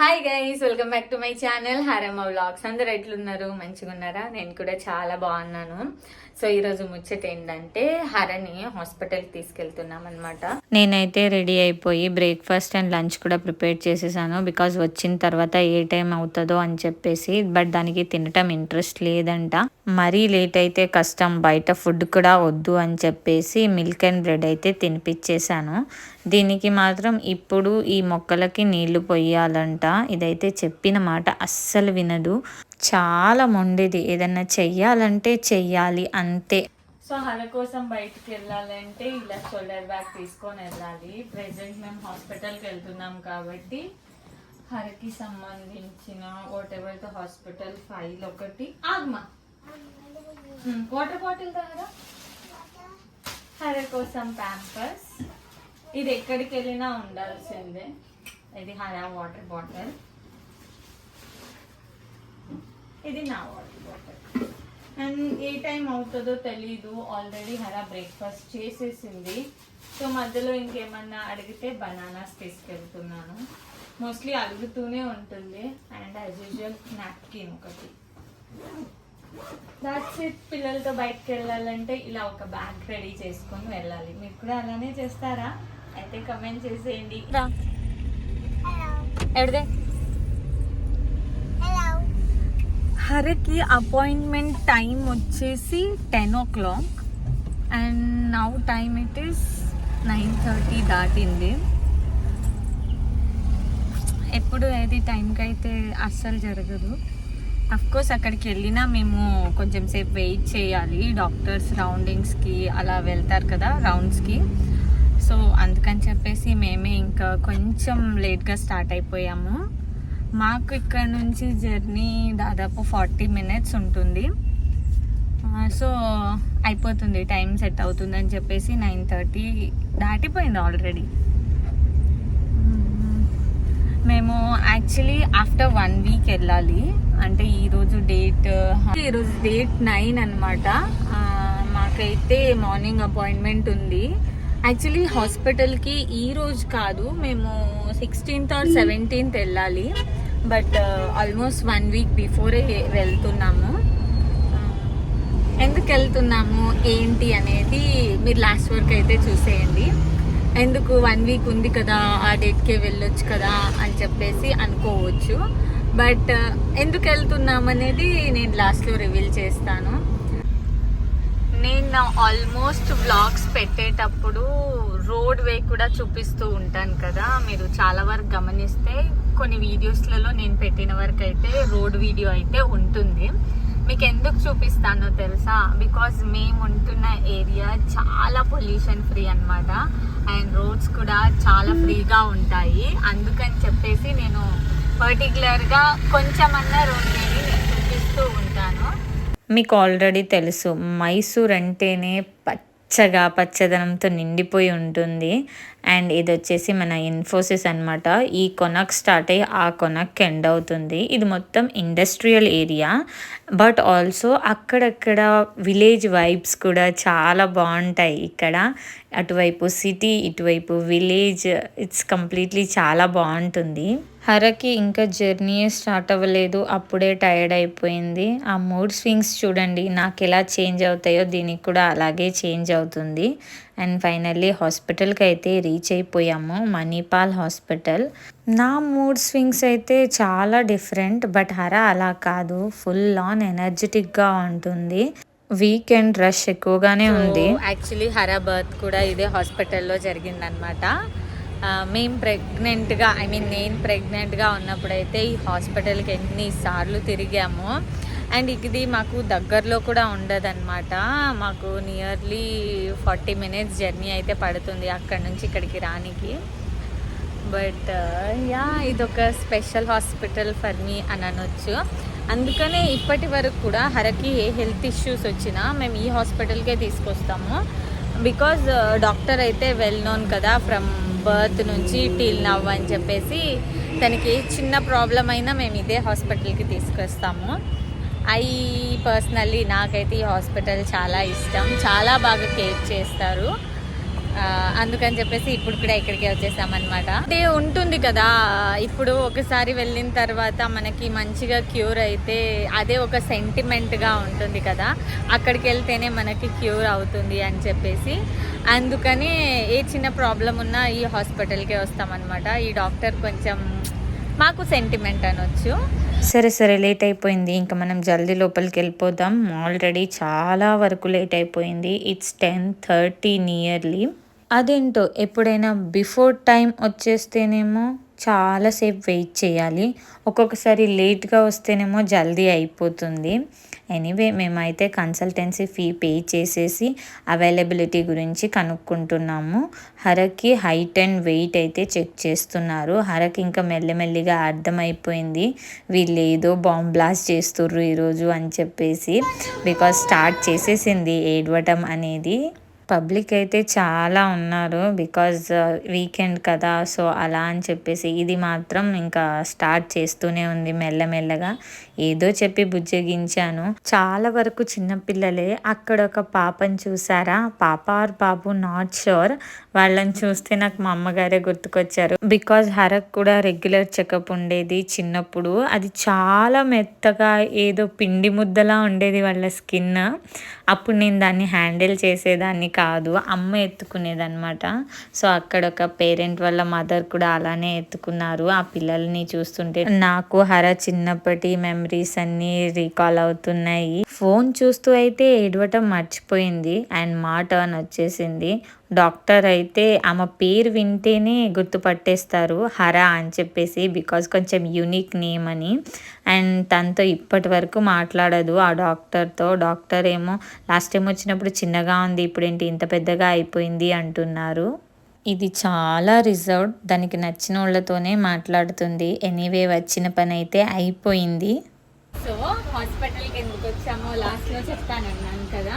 Hi guys welcome back to my channel Haramma vlogs అందరు ఎట్లున్నారు? మంచిగా ఉన్నారా నేను కూడా చాలా బాగున్నాను. సో ఈరోజు ముచ్చట ఏంటంటే హరని హాస్పిటల్కి తీసుకెళ్తున్నాం అనమాట నేనైతే రెడీ అయిపోయి బ్రేక్ఫాస్ట్ అండ్ లంచ్ కూడా ప్రిపేర్ చేసేసాను. బికాజ్ వచ్చిన తర్వాత ఏ టైం అవుతుందో అని చెప్పేసి బట్ దానికి తినటం ఇంట్రెస్ట్ లేదంట. మరీ లేట్ అయితే కష్టం బయట ఫుడ్ కూడా వద్దు అని చెప్పేసి మిల్క్ అండ్ బ్రెడ్ అయితే తినిపించేశాను దీనికి మాత్రం ఇప్పుడు ఈ మొక్కలకి నీళ్ళు పొయ్యాలంట. ఇదైతే చెప్పిన మాట అస్సలు వినదు. చాలా మొండిది. ఏదన్నా చెయ్యాలంటే చెయ్యాలి అంతే. సో హల కోసం బయటికి వెళ్ళాలంటే ఇలా షోల్డర్ బ్యాగ్ తీసుకొని వెళ్ళాలి. ప్రెసెంట్ మేము హాస్పిటల్కి వెళ్తున్నాం కాబట్టి హరికి సంబంధించిన whatever the hospital file ఒకటి. ఆగ్మా. వాటర్ బాటిల్ తాగరా హర కోసం ప్యాంపర్స్ ఇది ఎక్కడికి వెళ్ళినా ఉండాల్సిందే. ఇది హర వాటర్ బాటిల్ ఇది నా water bottle and A time అవుతుందో తెలీదు. ఆల్రెడీ హరా బ్రేక్ఫాస్ట్ చేసేసింది. సో మధ్యలో ఇంకేమన్నా అడిగితే బనానాస్ తీసుకెళ్తున్నాను. మోస్ట్లీ అడుగుతూనే ఉంటుంది. అండ్ యాజ్ యూజువల్ నాప్కిన్ ఒకటి. దాట్స్ ఇట్ పిల్లలతో బయటకు వెళ్ళాలంటే ఇలా ఒక బ్యాగ్ రెడీ చేసుకొని వెళ్ళాలి. మీరు కూడా అలానే చేస్తారా? అయితే కమెంట్ చేసేయండి. ఎడదే హరకి అపాయింట్మెంట్ టైం వచ్చేసి ten o'clock and now time it is nine thirty దాటింది. ఎప్పుడు ఏది టైంకి అయితే అస్సలు జరగదు. కోర్స్ అక్కడికి వెళ్ళినా మేము కొంచెం సేపు వెయిట్ చేయాలి. డాక్టర్స్ రౌండింగ్స్కి అలా వెళ్తారు కదా రౌండ్స్కి సో అందుకని చెప్పేసి మేమే ఇంకా కొంచెం లేట్గా స్టార్ట్ అయిపోయాము. మాకు ఇక్కడ నుంచి జర్నీ దాదాపు ఫార్టీ మినిట్స్ ఉంటుంది. సో అయిపోతుంది. టైం సెట్ అవుతుందని చెప్పేసి నైన్ థర్టీ దాటిపోయింది ఆల్రెడీ మేము యాక్చువల్లీ ఆఫ్టర్ వన్ వీక్ వెళ్ళాలి. అంటే ఈరోజు డేట్ ఈరోజు డేట్ నైన్ అనమాట మాకైతే మార్నింగ్ అపాయింట్మెంట్ ఉంది. యాక్చువల్లీ హాస్పిటల్కి ఈ రోజు కాదు మేము సిక్స్టీన్త్ ఆర్ సెవెంటీన్త్ వెళ్ళాలి. But almost one week before వెళ్తున్నాము. ఎందుకు వెళ్తున్నాము ఏంటి అనేది మీరు లాస్ట్ వరకు అయితే చూసేయండి. ఎందుకు వన్ వీక్ ఉంది కదా ఆ డేట్కే వెళ్ళొచ్చు కదా అని చెప్పేసి అనుకోవచ్చు. బట్ uh, ఎందుకు వెళ్తున్నాం అనేది నేను లాస్ట్లో రివీల్ చేస్తాను. నేను ఆల్మోస్ట్ వ్లాగ్స్ పెట్టేటప్పుడు రోడ్ వే కూడా చూపిస్తూ ఉంటాను కదా. మీరు చాలా వరకు గమనిస్తే కొన్ని వీడియోస్లలో నేను పెట్టిన వరకు అయితే రోడ్ వీడియో అయితే ఉంటుంది. మీకు ఎందుకు చూపిస్తానో తెలుసా? బికాజ్ మేము ఉంటున్న ఏరియా చాలా పొల్యూషన్ ఫ్రీ అన్నమాట. అండ్ రోడ్స్ కూడా చాలా ఫ్రీగా ఉంటాయి. అందుకని చెప్పేసి నేను పర్టికులర్గా కొంచెమన్నా రోడ్ నేను చూపిస్తూ ఉంటాను. మీకు ఆల్రెడీ తెలుసు మైసూర్ అంటేనే పచ్చగా పచ్చదనంతో నిండిపోయి ఉంటుంది. అండ్ ఇది వచ్చేసి మన ఇన్ఫోసిస్ అనమాట ఈ కొనక్ స్టార్ట్ అయ్యి ఆ కొనక్ ఎండ్ అవుతుంది. ఇది మొత్తం ఇండస్ట్రియల్ ఏరియా. బట్ ఆల్సో అక్కడక్కడ విలేజ్ వైబ్స్ కూడా చాలా బాగుంటాయి ఇక్కడ. అటువైపు సిటీ ఇటువైపు విలేజ్ ఇట్స్ కంప్లీట్లీ చాలా బాగుంటుంది. హరకి ఇంకా జర్నీ స్టార్ట్ అవ్వలేదు. అప్పుడే టైర్డ్ అయిపోయింది. ఆ మూడ్ స్వింగ్స్ చూడండి నాకు ఎలా చేంజ్ అవుతాయో దీనికి కూడా అలాగే చేంజ్ అవుతుంది. అండ్ ఫైనల్లీ హాస్పిటల్కి అయితే రీచ్ అయిపోయాము మణిపాల్ హాస్పిటల్. నా మూడ్ స్వింగ్స్ అయితే చాలా డిఫరెంట్ బట్ హర అలా కాదు. ఫుల్ ఆన్ ఎనర్జెటిక్గా ఉంటుంది. వీకెండ్ రష్ ఎక్కువగానే ఉంది. యాక్చువల్లీ హర బర్త్ కూడా ఇదే హాస్పిటల్లో జరిగిందనమాట మేము ప్రెగ్నెంట్గా ఐ మీన్ నేను ప్రెగ్నెంట్గా ఉన్నప్పుడైతే ఈ హాస్పిటల్కి ఎన్నిసార్లు తిరిగాము. అండ్ ఇది మాకు దగ్గరలో కూడా ఉండదన్నమాట. మాకు నియర్లీ ఫార్టీ మినిట్స్ జర్నీ అయితే పడుతుంది అక్కడ నుంచి ఇక్కడికి రానికి. బట్ యా uh, ఇదొక స్పెషల్ హాస్పిటల్ ఫర్ మీ అని అనొచ్చు. అందుకనే ఇప్పటి వరకు కూడా హరకి ఏ హెల్త్ ఇష్యూస్ వచ్చినా మేము ఈ హాస్పిటల్కే తీసుకొస్తాము. బికాజ్ డాక్టర్ uh, అయితే వెల్ నోన్ కదా ఫ్రమ్ బర్త్ నుంచి టీల్ నవ్ అని చెప్పేసి తనకి ఏ చిన్న ప్రాబ్లం అయినా మేము ఇదే హాస్పిటల్కి తీసుకొస్తాము. ఐ పర్సనల్లీ నాకైతే ఈ హాస్పిటల్ చాలా ఇష్టం. చాలా బాగా కేర్ చేస్తారు. అందుకని చెప్పేసి ఇప్పుడు కూడా ఇక్కడికే వచ్చేసామన్నమాట. అంటే ఉంటుంది కదా ఇప్పుడు ఒకసారి వెళ్ళిన తర్వాత మనకి మంచిగా క్యూర్ అయితే అదే ఒక సెంటిమెంట్గా ఉంటుంది కదా అక్కడికి వెళ్తేనే మనకి క్యూర్ అవుతుంది అని చెప్పేసి. అందుకని ఏ చిన్న ప్రాబ్లం ఉన్నా ఈ హాస్పిటల్కే వస్తామన్నమాట. ఈ డాక్టర్ కొంచెం మాకు సెంటిమెంట్ అనొచ్చు. సరే సరే లేట్ అయిపోయింది. ఇంకా మనం జల్దీ లోపలికి వెళ్ళిపోదాం. ఆల్రెడీ చాలా వరకు లేట్ అయిపోయింది. ఇట్స్ టెన్ థర్టీ నియర్లీ అదేంటో ఎప్పుడైనా బిఫోర్ టైం వచ్చేస్తేనేమో చాలాసేపు వెయిట్ చేయాలి. ఒక్కొక్కసారి లేట్గా వస్తేనేమో జల్దీ అయిపోతుంది. ఎనీవే మేమైతే కన్సల్టెన్సీ ఫీ పే చేసేసి అవైలబిలిటీ గురించి కనుక్కుంటున్నాము. హరకి హైట్ అండ్ వెయిట్ అయితే చెక్ చేస్తున్నారు. హరకి ఇంకా మెల్లిమెల్లిగా అర్థమైపోయింది. వీళ్ళు ఏదో బాంబ్ బ్లాస్ట్ చేస్తుర్రు ఈరోజు అని చెప్పేసి. బికాస్ స్టార్ట్ చేసేసింది ఏడవటం అనేది. పబ్లిక్ అయితే చాలా ఉన్నారు బికాజ్ వీకెండ్ కదా సో అలా అని చెప్పేసి ఇది మాత్రం ఇంకా స్టార్ట్ చేస్తూనే ఉంది మెల్లమెల్లగా. ఏదో చెప్పి బుజ్జగించాను. చాలా వరకు చిన్నపిల్లలే అక్కడ ఒక పాపని చూసారా? పాప ఆర్ బాబు నాట్ షూర్. వాళ్ళని చూస్తే నాకు మా అమ్మగారే గుర్తుకొచ్చారు. బికాజ్ హరక్ కూడా రెగ్యులర్ చెకప్ ఉండేది చిన్నప్పుడు. అది చాలా మెత్తగా ఏదో పిండి ముద్దలా ఉండేది వాళ్ళ స్కిన్. అప్పుడు నేను దాన్ని హ్యాండిల్ చేసేదాన్ని కాదు అమ్మ ఎత్తుకునేది అనమాట సో అక్కడ ఒక పేరెంట్ వాళ్ళ మదర్ కూడా అలానే ఎత్తుకున్నారు. ఆ పిల్లల్ని చూస్తుంటే నాకు హర చిన్నప్పటి మెమరీస్ అన్ని రీకాల్ అవుతున్నాయి. ఫోన్ చూస్తూ అయితే ఏడవటం మర్చిపోయింది. అండ్ మా టర్న్ వచ్చేసింది. డాక్టర్ అయితే ఆమె పేరు వింటేనే గుర్తుపట్టేస్తారు. హర అని చెప్పేసి బికాజ్ కొంచెం యూనిక్ నేమ్ అని. అండ్ తనతో ఇప్పటి వరకు మాట్లాడదు ఆ డాక్టర్తో. డాక్టర్ ఏమో లాస్ట్ టైం వచ్చినప్పుడు చిన్నగా ఉంది ఇప్పుడేంటి ఇంత పెద్దగా అయిపోయింది అంటున్నారు. ఇది చాలా రిజర్వ్డ్. దానికి నచ్చిన వాళ్ళతోనే మాట్లాడుతుంది. ఎనీవే వచ్చిన పని అయితే అయిపోయింది. సో హాస్పిటల్కి ఎందుకు వచ్చామో లాస్ట్లో చెప్తానన్నాను కదా.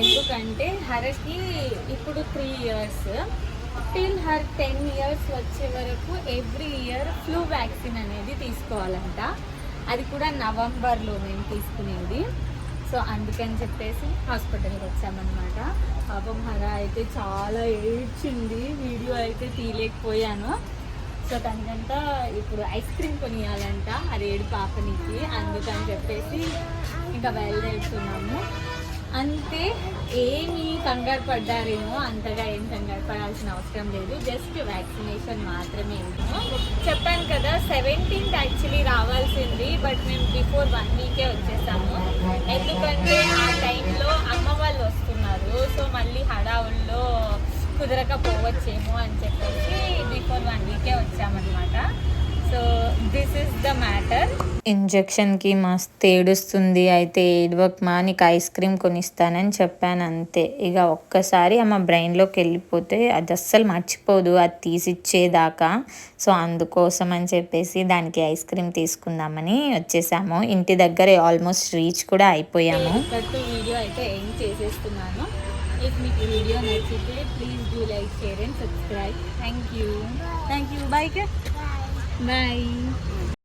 ఎందుకంటే హరకి ఇప్పుడు three years. Till her ten years వచ్చే వరకు ఎవ్రీ ఇయర్ ఫ్లూ వ్యాక్సిన్ అనేది తీసుకోవాలంట. అది కూడా నవంబర్లో మేము తీసుకునేది. సో అందుకని చెప్పేసి హాస్పిటల్కి వచ్చామన్నమాట. పాపం హర అయితే చాలా ఏడ్చింది. వీడియో అయితే తీయలేకపోయాను. సో దానికంట ఇప్పుడు ఐస్ క్రీమ్ కొనియాలంట అది ఏడు పాపనికి. అందుకని చెప్పేసి ఇంకా బయలుదేరుతున్నాము. అంతే ఏమి కంగారు పడ్డారేమో అంతగా ఏం కంగారు పడాల్సిన అవసరం లేదు. జస్ట్ వ్యాక్సినేషన్ మాత్రమే ఉన్నాము చెప్పాను కదా సెవెంటీన్త్ యాక్చువల్లీ రావాల్సింది బట్ మేము బిఫోర్ వన్ వీకే వచ్చేసాము. ఎందుకంటే ఆ టైంలో అమ్మ వాళ్ళు వస్తున్నారు. సో మళ్ళీ హడావుల్లో కుదరకపోవచ్చేమో అని చెప్పేసి బిఫోర్ వన్ వీకే వచ్చామన్నమాట. So this is the matter ఇంజెక్షన్కి మస్తు ఏడుస్తుంది. అయితే ఏడవక్ మా నీకు ఐస్ క్రీమ్ కొనిస్తానని చెప్పాను అంతే. ఇక ఒక్కసారి ఆమె బ్రెయిన్లోకి వెళ్ళిపోతే అది అస్సలు మర్చిపోదు. అది తీసిచ్చేదాకా. సో అందుకోసం అని చెప్పేసి దానికి ఐస్ క్రీమ్ తీసుకుందామని వచ్చేసాము. ఇంటి దగ్గర ఆల్మోస్ట్ రీచ్ కూడా అయిపోయాము. వీడియో అయితే ఏం చేసేస్తున్నాను? ఇఫ్ మీకు ఈ వీడియో నచ్చితే please do like share and subscribe thank you thank you bye bye